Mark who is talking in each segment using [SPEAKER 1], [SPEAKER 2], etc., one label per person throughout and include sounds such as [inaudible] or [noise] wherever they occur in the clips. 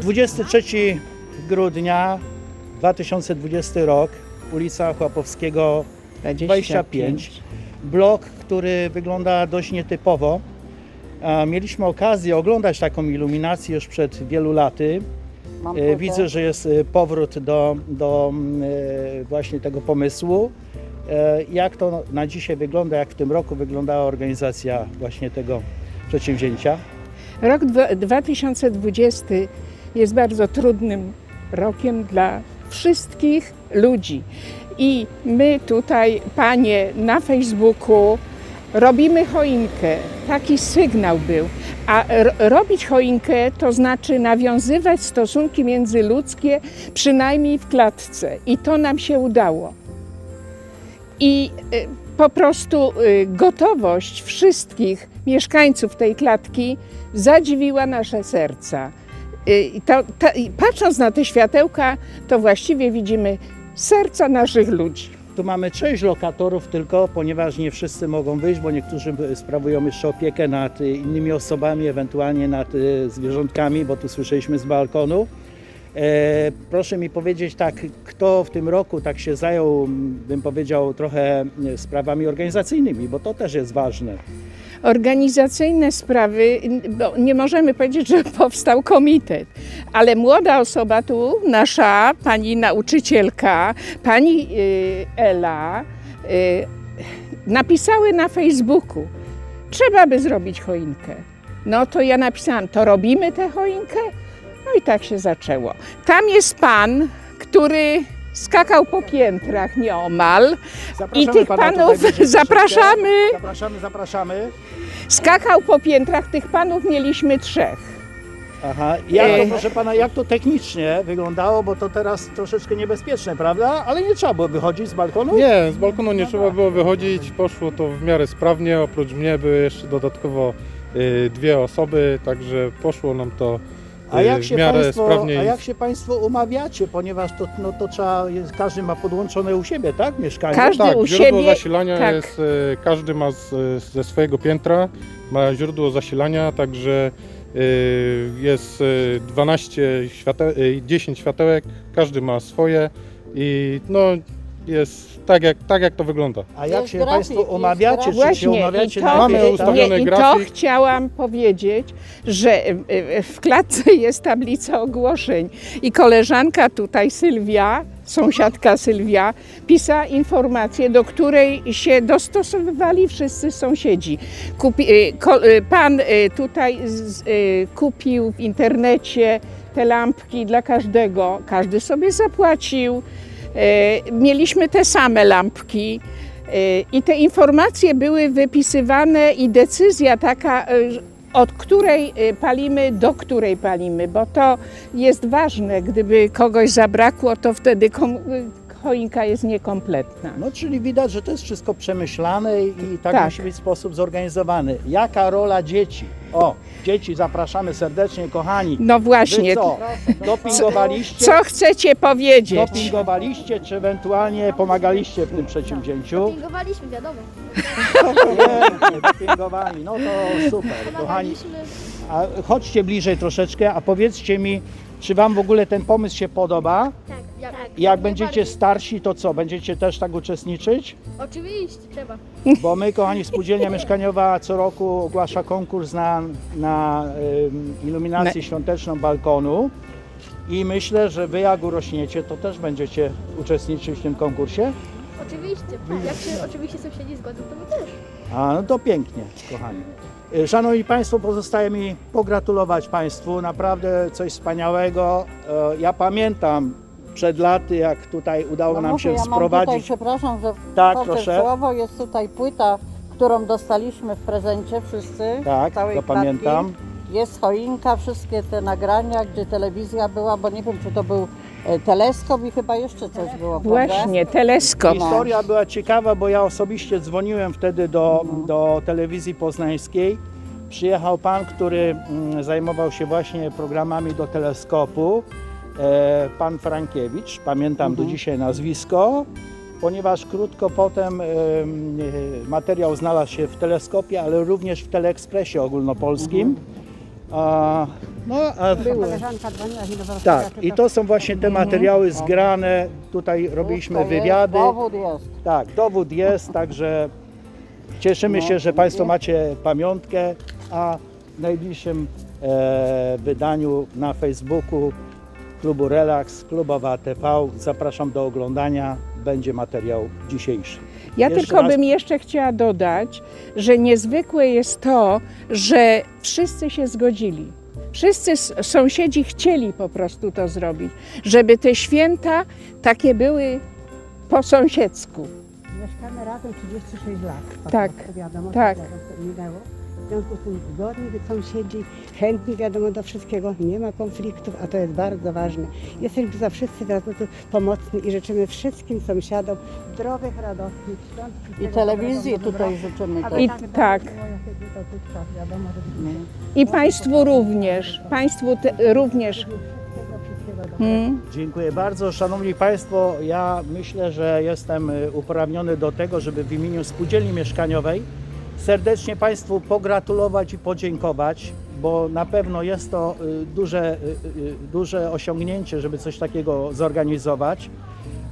[SPEAKER 1] 23 grudnia 2020 rok, ulica Chłopowskiego 25. Blok, który wygląda dość nietypowo. A Mieliśmy okazję oglądać taką iluminację już przed wielu laty. E, Widzę, że jest e, powrót do, do e, właśnie tego pomysłu. Jak to na dzisiaj wygląda, jak w tym roku wyglądała organizacja właśnie tego przedsięwzięcia?
[SPEAKER 2] Rok dwa- 2020 jest bardzo trudnym rokiem dla wszystkich ludzi. I my tutaj, panie, na Facebooku robimy choinkę. Taki sygnał był. A robić choinkę to znaczy nawiązywać stosunki międzyludzkie, przynajmniej w klatce. I to nam się udało. I y, po prostu y, gotowość wszystkich mieszkańców tej klatki zadziwiła nasze serca. Y, i To, to, i patrząc na te światełka, to właściwie widzimy serca naszych ludzi.
[SPEAKER 1] Tu mamy sześć lokatorów tylko, ponieważ nie wszyscy mogą wyjść, bo niektórzy sprawują jeszcze opiekę nad y, innymi osobami, ewentualnie nad y, zwierzątkami, bo tu słyszeliśmy z balkonu. E, proszę mi powiedzieć tak, kto w tym roku tak się zajął, bym powiedział, trochę sprawami organizacyjnymi, bo to też jest ważne.
[SPEAKER 2] Organizacyjne sprawy, bo nie możemy powiedzieć, że [laughs] powstał komitet, ale młoda osoba tu, nasza pani nauczycielka, pani y, Ela, y, napisały na Facebooku, trzeba by zrobić choinkę. No to ja napisałam, to robimy tę choinkę? No i tak się zaczęło. Tam jest pan, który skakał po piętrach nieomal.
[SPEAKER 1] Zapraszamy
[SPEAKER 2] tych
[SPEAKER 1] pana
[SPEAKER 2] panów
[SPEAKER 1] tutaj
[SPEAKER 2] zapraszamy.
[SPEAKER 1] Zapraszamy, zapraszamy.
[SPEAKER 2] Skakał po piętrach, tych panów mieliśmy trzech.
[SPEAKER 1] Aha, jak to,
[SPEAKER 2] Ej.
[SPEAKER 1] proszę pana, jak to technicznie wyglądało, bo to teraz troszeczkę niebezpieczne, prawda? Ale nie trzeba było wychodzić z balkonu?
[SPEAKER 3] Nie, z balkonu nie trzeba było wychodzić, poszło to w miarę sprawnie, oprócz mnie były jeszcze dodatkowo y, dwie osoby, także poszło nam to
[SPEAKER 1] A
[SPEAKER 3] y,
[SPEAKER 1] jak,
[SPEAKER 3] w
[SPEAKER 1] się
[SPEAKER 3] miarę
[SPEAKER 1] państwo,
[SPEAKER 3] sprawnie.
[SPEAKER 1] a jak się Państwo umawiacie, ponieważ to, no, to trzeba, jest, każdy ma podłączone u siebie, tak? Mieszkanie?
[SPEAKER 2] Każdy
[SPEAKER 3] tak,
[SPEAKER 2] u
[SPEAKER 3] źródło
[SPEAKER 2] siebie,
[SPEAKER 3] zasilania
[SPEAKER 2] tak.
[SPEAKER 3] jest, y, każdy ma z, ze swojego piętra, ma źródło zasilania, także y, jest y, 12 świate, y, 10 światełek, każdy ma swoje i no jest tak jak, tak jak to wygląda.
[SPEAKER 1] A jak
[SPEAKER 4] Jest
[SPEAKER 1] się
[SPEAKER 4] grafik,
[SPEAKER 1] Państwo
[SPEAKER 4] jest
[SPEAKER 1] umawiacie, czy się
[SPEAKER 2] Właśnie, i
[SPEAKER 1] umawiacie
[SPEAKER 2] to,
[SPEAKER 1] na
[SPEAKER 3] Mamy ustawione
[SPEAKER 2] nie, i to
[SPEAKER 3] grafik.
[SPEAKER 2] chciałam powiedzieć, że y, y, w klatce jest tablica ogłoszeń i koleżanka tutaj, Sylwia, sąsiadka Sylwia, pisała informację, do której się dostosowywali wszyscy sąsiedzi. Kupi, y, ko, y, pan y, tutaj z, y, kupił w internecie te lampki dla każdego, każdy sobie zapłacił. E, Mieliśmy te same lampki e, i te informacje były wypisywane i decyzja taka, e, od której palimy, do której palimy, bo to jest ważne. Gdyby kogoś zabrakło, to wtedy kom- choinka jest niekompletna.
[SPEAKER 1] No czyli widać, że to jest wszystko przemyślane i tak,
[SPEAKER 2] Tak.
[SPEAKER 1] musi być w sposób zorganizowany. Jaka rola dzieci? O, dzieci zapraszamy serdecznie, kochani.
[SPEAKER 2] No
[SPEAKER 1] Wy
[SPEAKER 2] właśnie,
[SPEAKER 1] co, [laughs] dopingowaliście?
[SPEAKER 2] co chcecie powiedzieć?
[SPEAKER 1] Dopingowaliście, czy ewentualnie pomagaliście w tym przedsięwzięciu?
[SPEAKER 5] Pingowaliśmy, wiadomo.
[SPEAKER 1] Nie, dopingowali. No to super, kochani. A chodźcie bliżej troszeczkę, a powiedzcie mi, czy Wam w ogóle ten pomysł się podoba?
[SPEAKER 5] Tak, jak,
[SPEAKER 1] I jak będziecie starsi, to co? Będziecie też tak uczestniczyć?
[SPEAKER 5] Oczywiście, trzeba.
[SPEAKER 1] Bo my, kochani, Spółdzielnia Mieszkaniowa co roku ogłasza konkurs na, na ym, iluminację świąteczną balkonu. I myślę, że Wy jak urośniecie, to też będziecie uczestniczyć w tym konkursie.
[SPEAKER 5] Oczywiście. Jak się oczywiście sąsiedzi zgodzą, to my też.
[SPEAKER 1] A, no to pięknie, kochani. Y, Szanowni Państwo, pozostaje mi pogratulować Państwu, naprawdę coś wspaniałego. E, Ja pamiętam przed laty, jak tutaj udało
[SPEAKER 4] No
[SPEAKER 1] nam
[SPEAKER 4] mówię,
[SPEAKER 1] się
[SPEAKER 4] ja mam tutaj,
[SPEAKER 1] sprowadzić.
[SPEAKER 4] przepraszam, że
[SPEAKER 1] Tak, proszę.
[SPEAKER 4] słowo, jest tutaj płyta, którą dostaliśmy w prezencie wszyscy.
[SPEAKER 1] Tak, to
[SPEAKER 4] klatki.
[SPEAKER 1] pamiętam.
[SPEAKER 4] Jest choinka, wszystkie te nagrania, gdzie telewizja była, bo nie wiem, czy to był e, teleskop i chyba jeszcze coś było, prawda?
[SPEAKER 2] Właśnie, teleskop.
[SPEAKER 1] Historia była ciekawa, bo ja osobiście dzwoniłem wtedy do, do telewizji poznańskiej. Przyjechał pan, który mm, zajmował się właśnie programami do teleskopu, pan Frankiewicz, pamiętam do dzisiaj nazwisko, ponieważ krótko potem e, e, materiał znalazł się w teleskopie, ale również w Teleekspresie ogólnopolskim. A, No, a
[SPEAKER 6] do
[SPEAKER 1] tak, i to są właśnie te materiały zgrane. Tutaj robiliśmy wywiady.
[SPEAKER 4] Dowód jest.
[SPEAKER 1] Tak, dowód jest, także cieszymy się, że Państwo macie pamiątkę, a w najbliższym e, wydaniu na Facebooku klubu Relax, klubowa TV zapraszam do oglądania. Będzie materiał dzisiejszy.
[SPEAKER 2] Ja
[SPEAKER 1] Jeszcze
[SPEAKER 2] tylko
[SPEAKER 1] raz-
[SPEAKER 2] bym jeszcze chciała dodać, że niezwykłe jest to, że wszyscy się zgodzili. Wszyscy sąsiedzi chcieli po prostu to zrobić, żeby te święta takie były po sąsiedzku.
[SPEAKER 6] Mieszkamy razem 36 lat.
[SPEAKER 2] Tak, tak.
[SPEAKER 6] wiadomo, to minęło. W związku z tym zgodni sąsiedzi, chętni wiadomo do wszystkiego, nie ma konfliktów, a to jest bardzo ważne. Jesteśmy za wszyscy tu pomocni i życzymy wszystkim sąsiadom zdrowych, radosnych świąt.
[SPEAKER 4] I telewizji tutaj życzymy też.
[SPEAKER 2] I
[SPEAKER 6] tak,
[SPEAKER 2] tak.
[SPEAKER 6] dotychczas, wiadomo, żeby
[SPEAKER 2] I Państwu również, Państwu te, również.
[SPEAKER 6] wszystkiego, wszystkiego dobrego.
[SPEAKER 2] Mm.
[SPEAKER 1] Dziękuję bardzo. Szanowni Państwo, ja myślę, że jestem y, uprawniony do tego, żeby w imieniu Spółdzielni Mieszkaniowej serdecznie Państwu pogratulować i podziękować, bo na pewno jest to y, duże, y, y, duże osiągnięcie, żeby coś takiego zorganizować.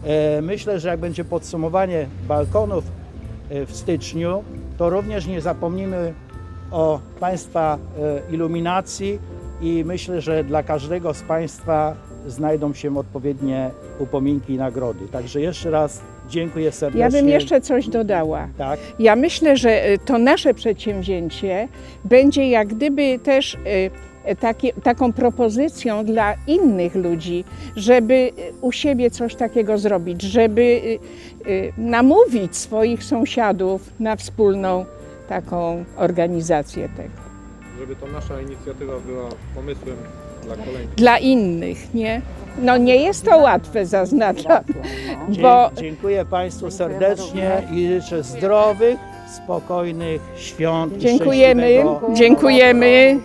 [SPEAKER 1] E, Myślę, że jak będzie podsumowanie balkonów e, w styczniu, to również nie zapomnimy o Państwa e, iluminacji i myślę, że dla każdego z Państwa znajdą się odpowiednie upominki i nagrody. Także jeszcze raz dziękuję serdecznie.
[SPEAKER 2] Ja bym jeszcze coś dodała.
[SPEAKER 1] Tak,
[SPEAKER 2] Ja myślę, że y, to nasze przedsięwzięcie będzie jak gdyby też y, y, takie, taką propozycją dla innych ludzi, żeby u siebie coś takiego zrobić, żeby namówić swoich sąsiadów na wspólną taką organizację tego.
[SPEAKER 3] Żeby to nasza inicjatywa była pomysłem dla.
[SPEAKER 2] Dla innych, nie? No nie jest to łatwe, zaznaczam, bo
[SPEAKER 1] dziękuję Państwu serdecznie i życzę zdrowych, spokojnych świąt. i
[SPEAKER 2] dziękujemy, dziękujemy.